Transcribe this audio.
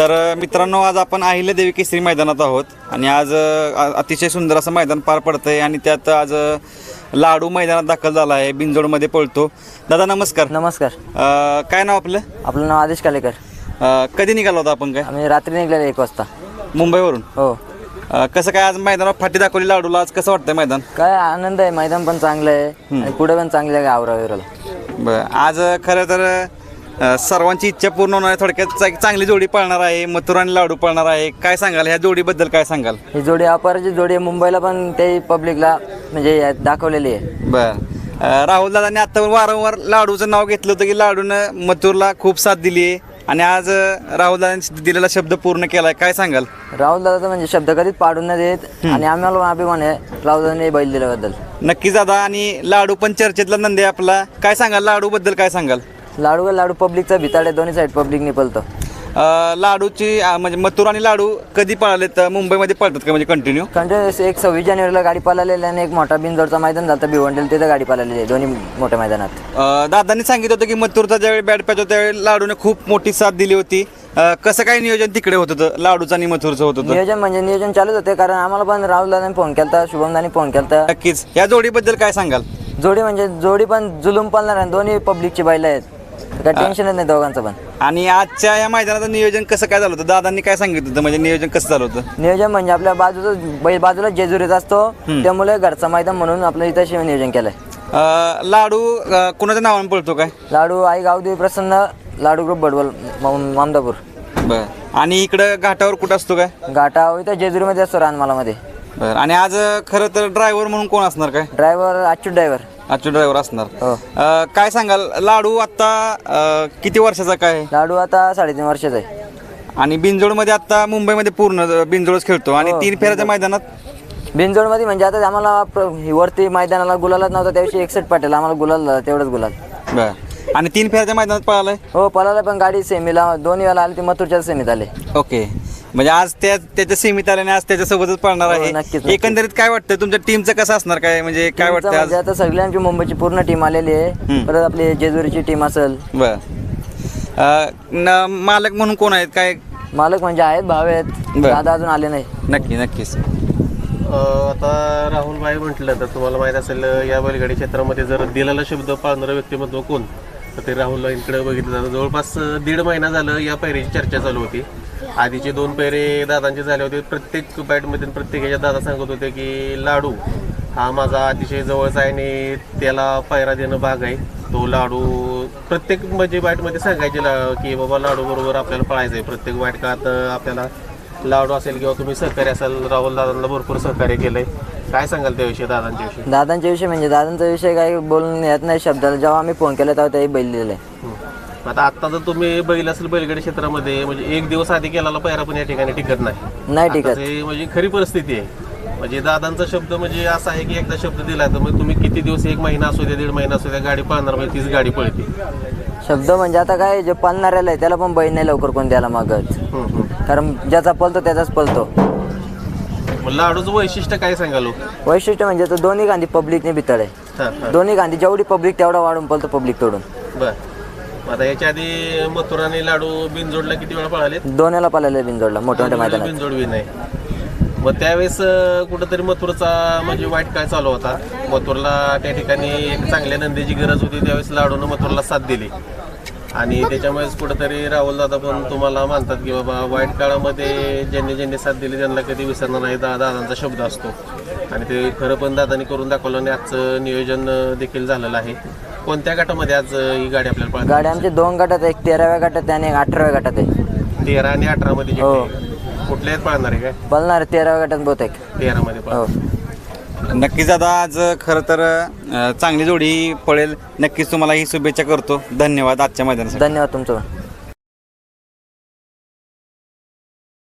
तर मित्रांनो आज आपण अहिल्यादेवी केसरी मैदानात आहोत. आणि आज अ, अतिशय सुंदर असं मैदान पार पडतंय आणि त्यात आज अ, लाडू मैदानात दाखल झाला आहे. बिनजोडमध्ये पळतो. दादा नमस्कार. नमस्कार. अ, काय नाव आपलं? आपलं नाव आदेश कालेकर. अ, कधी निघाला होता आपण काय? आम्ही रात्री निघलेलो एक वाजता. मुंबईवरून? हो. अ, कसं काय आज मैदानावर फाटी दाखवली लाडूला? आज कसं वाटतंय मैदान? काय आनंद आहे. मैदान पण चांगलं आहे. आणि पुढे पण चांगलं आहे आवरा विराला बरं. आज खरं तर अ, सर्वांची इच्छा पूर्ण होणार आहे थोडक्यात चा- चांगली जोडी पळणार आहे मथुर आणि लाडू पळणार आहे. काय सांगाल? ह्या जोडीबद्दल काय सांगाल? ही जोडी अपाराची जोडी आहे. मुंबईला पण ते पब्लिकला म्हणजे दाखवलेली आहे. बर. राहुल दादांनी आता वारंवार लाडूचं नाव घेतलं होतं की लाडूनं मथुरला खूप साथ दिली आहे आणि आज राहुल दादांनी दिलेला शब्द पूर्ण केलाय. काय सांगाल? राहुल दादा म्हणजे शब्द कधीच पाडून नाही देत आणि आम्हाला पण अभिमान आहे. राहुल दादाने बैल दिल्याबद्दल. नक्कीच दादा आणि लाडू पण चर्चेतला नंदी आहे आपला. काय सांगाल? लाडू बद्दल काय सांगाल? लाडू का लाडू पब्लिकचा? भिताड आहे दोन्ही साईड पब्लिक निपलतो अं, लाडूची अं, म्हणजे मथुर आणि लाडू कधी पळालेत? मुंबईमध्ये पळतात का? म्हणजे कंटिन्यू कंटिन्युअस एक सव्वीस जानेवारीला गाडी पालालेली आणि एक मोठा बिनजोडचा मैदान झालं. तर भिवंडीला तिथं गाडी पालालेली आहे दोन्ही मोठ्या मैदानात. दादांनी सांगितलं होतं की मथुरचा ज्यावेळी बॅट पॅच होता त्यावेळी लाडूने खूप मोठी साथ दिली होती. अं, कसं काय नियोजन तिकडे होत होतं? लाडूचं आणि मथुरचं होत होतं? नियोजन म्हणजे नियोजन चालूच होते कारण आम्हाला पण राहुल दादाने फोन केला शुभम फोन केला नक्कीच. या जोडीबद्दल काय सांगाल? जोडी म्हणजे जोडी पण जुलूम पालणार आहे दोन्ही पब्लिकची बैल आहेत. काय टेन्शनच नाही दोघांचं पण. आणि आजच्या या मैदानाचं नियोजन कसं काय झालं होतं? दादांनी काय सांगितलं होतं? म्हणजे नियोजन कसं झालं होतं? नियोजन म्हणजे आपल्या बाजूचं बैल बाजूला जेजुरीत असतो त्यामुळे घरचं मैदान म्हणून आपलं इथं शिव नियोजन केलंय. अं, लाडू अं, कोणाच्या नावाने पळतो काय? लाडू आई गावदेवी प्रसन्न लाडू ग्रुप बडवल माम- मामदापूर. बर. आणि इकडं घाटावर कुठं असतो काय? घाटा इथं जेजुरीमध्ये असतो रानमालामध्ये. बर. आणि आज अं, खरं तर ड्रायव्हर म्हणून कोण असणार काय? ड्रायव्हर अच्युत ड्रायव्हर आजचे ड्रायव्हर असणार. हो. अं, काय सांगाल लाडू आता अं, किती वर्षाचा काय? लाडू आता साडेतीन वर्षाचा आहे. आणि बिनजोडमध्ये आता मुंबईमध्ये पूर्ण अं, बिनजोडच खेळतो. आणि तीन फेऱ्याच्या मैदानात? बिनजोडमध्ये म्हणजे आता आम्हाला प्र- वरती मैदानाला गुलालच नव्हता त्याविषयी एकसठ पाटील आम्हाला गुलाल तेवढंच गुलाल. बर. आणि तीन फेऱ्याच्या मैदानात पळालाय? हो पलाला पण गाडी सेमीला दोन्ही वेळा आली ती मथुरच्या सेमीत आले. ओके. म्हणजे आज त्या त्याच्या सीमित आल्याने आज त्याच्यासोबतच पळणार हो, आहे. नक्कीच. एकंदरीत काय वाटतं तुमच्या टीमचं कसं असणार? काय म्हणजे काय वाटतं आज म्हणजे आता सगळी आमची मुंबईची पूर्ण टीम आलेली आहे. परत आपली जेजुरीची टीम असेल. बर. अं, न- मालक म्हणून कोण आहेत? काय मालक म्हणजे आहेत भाव आहेत. बरं. दादा अजून आले नाही नक्की नक्कीच. अ, आता राहुल भाई म्हटलं तर तुम्हाला माहीत असेल या बैलगाडी क्षेत्रामध्ये जर दिलेला शब्द पाळणारं व्यक्तिमत्व कोण? तर ते राहुलला भाईंकडे बघितलं जातं. जवळपास दीड महिना झालं या पैरीची चर्चा चालू होती. आधीचे दोन पैरे दादांचे झाले होते. प्रत्येक बॅटमध्ये प्रत्येक ह्याच्यात दादा सांगत होते की लाडू हा माझा अतिशय जवळचा आहे आणि त्याला पायरा देणं भाग आहे. तो लाडू प्रत्येक म्हणजे बॅटमध्ये सांगायचे ला- की बाबा लाडू बरोबर आपल्याला पळायचं आहे. प्रत्येक बॅटकात आपल्याला लाडू असेल किंवा तुम्ही सहकार्य असाल राहुल दादांना भरपूर सहकार्य केलंय. काय सांगाल त्याविषयी दादांच्या विषयी? दादांच्या विषयी म्हणजे दादांचा विषय काही बोलून येत नाही शब्दाला. जेव्हा आम्ही फोन केला तेव्हा त्याही बैल दिलेलं आहे हं. आता आता जर तुम्ही बैल असेल बैलगाडी क्षेत्रामध्ये म्हणजे एक दिवस आधी केलेला पैरा पण या ठिकाणी टिकत नाही. नाही टिकत. आताचे म्हणजे खरी परिस्थिती आहे. म्हणजे दादांचा शब्द म्हणजे असा आहे की एकदा शब्द दिला तर मग तुम्ही किती दिवस एक महिना असू द्या दीड महिना असू द्या गाडी पळणार म्हणजे तीच गाडी पळते. शब्द म्हणजे आता काय जे पळणाऱ्याला आहे त्याला पण बैल नाही लवकर कोण द्यायला मागत. हं, हं. कारण ज्याचा पळतो त्याचाच पळतो. मग लाडूचं वैशिष्ट्य काय सांगाल? वैशिष्ट्य म्हणजे तो दोन्ही गांधी पब्लिकने भितळ आहे हां हां. दोन्ही गांधी जेवढी पब्लिक तेवढा वाढून पळतो पब्लिक तोडून. बर. मग आता याच्या आधी मथुरा आणि लाडू बिनजोडला किती वेळा पळाले दोन्हीला पळायला बिनजोडला मोठ्या मोठ्या मैदानात. बिनजोड बी नाही. मग त्यावेळेस अं, कुठंतरी मथुरचा म्हणजे वाईट काय चालू होता? मथुरला त्या ठिकाणी एक चांगल्या नंदीची गरज होती त्यावेळेस लाडून मथुरला साथ दिली. आणि त्याच्यामुळेच कुठंतरी राहुल दादा पण तुम्हाला मानतात की बाबा वाईट काळामध्ये ज्यांनी ज्यांनी साथ दिली त्यांना कधी विसरणार नाही. दा दादांचा शब्द असतो. आणि ते खरं पण दादांनी करून दाखवलं आणि आजचं नियोजन देखील झालेलं आहे. कोणत्या गटामध्ये आज ही गाडी आपल्याला गाडी आमची दोन गटात आहे, एक तेराव्या गटात आहे आणि एक अठराव्या गटात आहे. तेरा आणि अठरा मध्ये हो. कुठल्या आहेत पळणार आहे काय? पळणार तेराव्या गटात बहुतेक. तेरा मध्ये नक्कीच दादा आज खरं तर चांगली जोडी पळेल. नक्कीच तुम्हाला ही शुभेच्छा करतो. धन्यवाद आजच्या मैदानासाठी. धन्यवाद तुमचं पण.